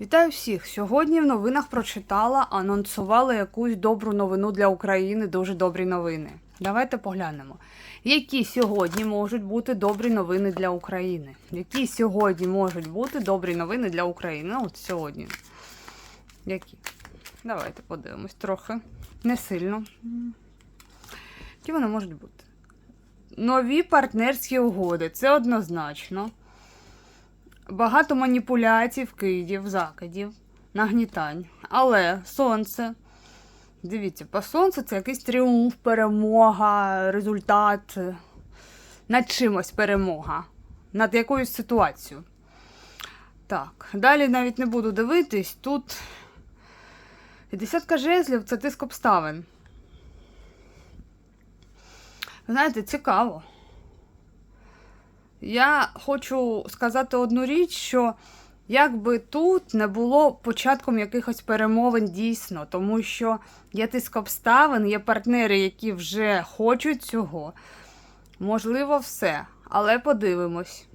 Вітаю всіх! Сьогодні в новинах прочитала, анонсували якусь добру новину для України, дуже добрі новини. Давайте поглянемо. Які сьогодні можуть бути добрі новини для України? Які сьогодні можуть бути добрі новини для України? Ну, От сьогодні. Які? Давайте подивимось трохи. Не сильно. Які вони можуть бути? Нові партнерські угоди. Це однозначно. Багато маніпуляцій, вкидів, закидів, нагнітань. Але сонце. Дивіться, по сонцю це якийсь тріумф, перемога, результат. Над чимось перемога. Над якоюсь ситуацією. Так, далі навіть не буду дивитись. Тут десятка жезлів це тиск обставин. Знаєте, цікаво. Я хочу сказати одну річ, що якби тут не було початком якихось перемовин дійсно, тому що є тиск обставин, є партнери, які вже хочуть цього. Можливо, все. Але подивимось.